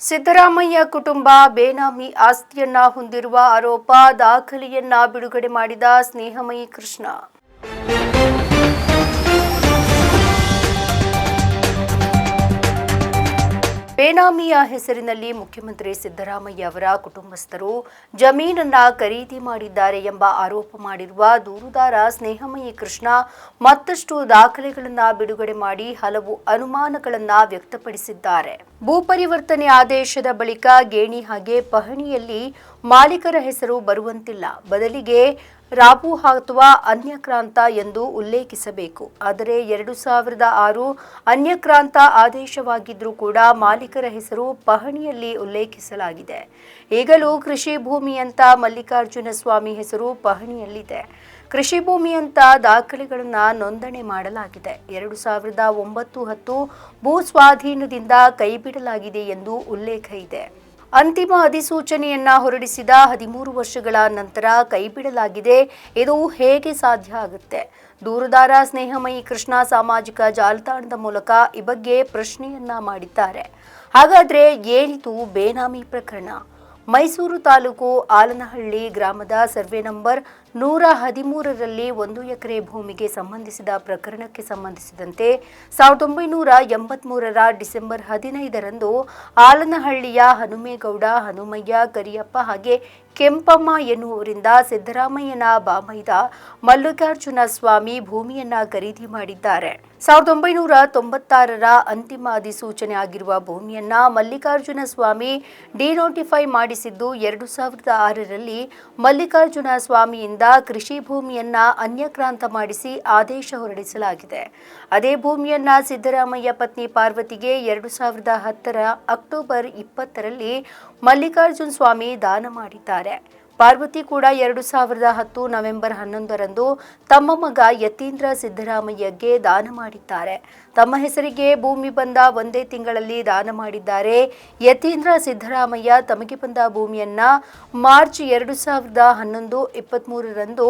ಸಿದ್ದರಾಮಯ್ಯ ಕುಟುಂಬ ಬೇನಾಮಿ ಆಸ್ತಿಯನ್ನ ಹೊಂದಿರುವ ಆರೋಪ ದಾಖಲೆಯನ್ನ ಬಿಡುಗಡೆ ಮಾಡಿದ ಸ್ನೇಹಮಯಿ ಕೃಷ್ಣ. ಬೇನಾಮಿಯ ಹೆಸರಿನಲ್ಲಿ ಮುಖ್ಯಮಂತ್ರಿ ಸಿದ್ದರಾಮಯ್ಯ ಅವರ ಕುಟುಂಬಸ್ಥರು ಜಮೀನನ್ನ ಖರೀದಿ ಮಾಡಿದ್ದಾರೆ ಎಂಬ ಆರೋಪ ಮಾಡಿರುವ ದೂರುದಾರ ಸ್ನೇಹಮಯಿ ಕೃಷ್ಣ ಮತ್ತಷ್ಟು ದಾಖಲೆಗಳನ್ನ ಬಿಡುಗಡೆ ಮಾಡಿ ಹಲವು ಅನುಮಾನಗಳನ್ನ ವ್ಯಕ್ತಪಡಿಸಿದ್ದಾರೆ. ಭೂ ಪರಿವರ್ತನೆ ಆದೇಶದ ಬಳಿಕ ಗೇಣಿ ಹಾಗೆ ಪಹಣಿಯಲ್ಲಿ ಮಾಲೀಕರ ಹೆಸರು ಬರುವಂತಿಲ್ಲ. ಬದಲಿಗೆ ರಾಬು ಅಥವಾ ಅನ್ಯಕ್ರಾಂತ ಎಂದು ಉಲ್ಲೇಖಿಸಬೇಕು. ಆದರೆ ಎರಡು ಸಾವಿರದ ಆರು ಅನ್ಯಕ್ರಾಂತ ಆದೇಶವಾಗಿದ್ದರೂ ಕೂಡ ಮಾಲೀಕರ ಹೆಸರು ಪಹಣಿಯಲ್ಲಿ ಉಲ್ಲೇಖಿಸಲಾಗಿದೆ. ಈಗಲೂ ಕೃಷಿ ಭೂಮಿ ಅಂತ ಮಲ್ಲಿಕಾರ್ಜುನ ಸ್ವಾಮಿ ಹೆಸರು ಪಹಣಿಯಲ್ಲಿದೆ. ಕೃಷಿ ಭೂಮಿ ಅಂತ ದಾಖಲೆಗಳನ್ನು ನೋಂದಣಿ ಮಾಡಲಾಗಿದೆ. ಎರಡು ಸಾವಿರದ ಒಂಬತ್ತು ಹತ್ತು ಭೂ ಸ್ವಾಧೀನದಿಂದ ಕೈಬಿಡಲಾಗಿದೆ ಎಂದು ಉಲ್ಲೇಖ ಇದೆ. ಅಂತಿಮ ಅಧಿಸೂಚನೆಯನ್ನ ಹೊರಡಿಸಿದ ಹದಿಮೂರು ವರ್ಷಗಳ ನಂತರ ಕೈಬಿಡಲಾಗಿದೆ. ಇದು ಹೇಗೆ ಸಾಧ್ಯ ಆಗುತ್ತೆ? ದೂರದಾರ ಸ್ನೇಹಮಯಿ ಕೃಷ್ಣ ಸಾಮಾಜಿಕ ಜಾಲತಾಣದ ಮೂಲಕ ಈ ಬಗ್ಗೆ ಪ್ರಶ್ನೆಯನ್ನ ಮಾಡಿದ್ದಾರೆ. ಹಾಗಾದ್ರೆ ಏನಿತು ಬೇನಾಮಿ ಪ್ರಕರಣ? ಮೈಸೂರು ತಾಲೂಕು ಆಲನಹಳ್ಳಿ ಗ್ರಾಮದ ಸರ್ವೆ ನಂಬರ್ ನೂರ ಹದಿಮೂರರಲ್ಲಿ ಒಂದು ಎಕರೆ ಭೂಮಿಗೆ ಸಂಬಂಧಿಸಿದ ಪ್ರಕರಣಕ್ಕೆ ಸಂಬಂಧಿಸಿದಂತೆ ಸಾವಿರದ ಒಂಬೈನೂರ ಎಂಬತ್ಮೂರರ ಡಿಸೆಂಬರ್ ಹದಿನೈದರಂದು ಆಲನಹಳ್ಳಿಯ ಹನುಮೇಗೌಡ, ಹನುಮಯ್ಯ, ಕರಿಯಪ್ಪ ಹಾಗೆ ಕೆಂಪಮ್ಮ ಎನ್ನುವರಿಂದ ಸಿದ್ದರಾಮಯ್ಯನ ಬಾಮೈದ ಮಲ್ಲಿಕಾರ್ಜುನ ಸ್ವಾಮಿ ಭೂಮಿಯನ್ನ ಖರೀದಿ ಮಾಡಿದ್ದಾರೆ. ಸಾವಿರದ ಒಂಬೈನೂರ ತೊಂಬತ್ತಾರರ ಅಂತಿಮ ಅಧಿಸೂಚನೆ ಆಗಿರುವ ಭೂಮಿಯನ್ನ ಮಲ್ಲಿಕಾರ್ಜುನ ಸ್ವಾಮಿ ಡಿನೋಟಿಫೈ ಮಾಡಿಸಿದ್ದು ಎರಡು ಸಾವಿರದ ಆರರಲ್ಲಿ ಮಲ್ಲಿಕಾರ್ಜುನ ಸ್ವಾಮಿಯಿಂದ ಕೃಷಿ ಭೂಮಿಯನ್ನ ಅನ್ಯಕ್ರಾಂತ ಮಾಡಿಸಿ ಆದೇಶ ಹೊರಡಿಸಲಾಗಿದೆ. ಅದೇ ಭೂಮಿಯನ್ನ ಸಿದ್ದರಾಮಯ್ಯ ಪತ್ನಿ ಪಾರ್ವತಿಗೆ ಎರಡು ಸಾವಿರದ ಹತ್ತರ ಅಕ್ಟೋಬರ್ ಇಪ್ಪತ್ತರಲ್ಲಿ ಮಲ್ಲಿಕಾರ್ಜುನ ಸ್ವಾಮಿ ದಾನ ಮಾಡಿದ್ದಾರೆ. ಪಾರ್ವತಿ ಕೂಡ ಎರಡು ಸಾವಿರದ ಹತ್ತು ನವೆಂಬರ್ ಹನ್ನೊಂದರಂದು ತಮ್ಮ ಮಗ ಯತೀಂದ್ರ ಸಿದ್ದರಾಮಯ್ಯಗೆ ದಾನ ಮಾಡಿದ್ದಾರೆ. ತಮ್ಮ ಹೆಸರಿಗೆ ಭೂಮಿ ಬಂದ ಒಂದೇ ತಿಂಗಳಲ್ಲಿ ದಾನ ಮಾಡಿದ್ದಾರೆ. ಯತೀಂದ್ರ ಸಿದ್ದರಾಮಯ್ಯ ತಮಗೆ ಬಂದ ಭೂಮಿಯನ್ನ ಮಾರ್ಚ್ ಎರಡು ಸಾವಿರದ ಹನ್ನೊಂದು ಇಪ್ಪತ್ತ್ಮೂರರಂದು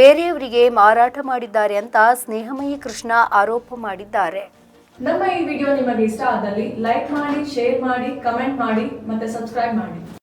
ಬೇರೆಯವರಿಗೆ ಮಾರಾಟ ಮಾಡಿದ್ದಾರೆ ಅಂತ ಸ್ನೇಹಮಯಿ ಕೃಷ್ಣ ಆರೋಪ ಮಾಡಿದ್ದಾರೆ. ನಮ್ಮ ಈ ವಿಡಿಯೋ ನಿಮಗೆ ಇಷ್ಟ ಆದಲ್ಲಿ ಲೈಕ್ ಮಾಡಿ, ಶೇರ್ ಮಾಡಿ, ಕಮೆಂಟ್ ಮಾಡಿ ಮತ್ತೆ ಸಬ್ಸ್ಕ್ರೈಬ್ ಮಾಡಿ.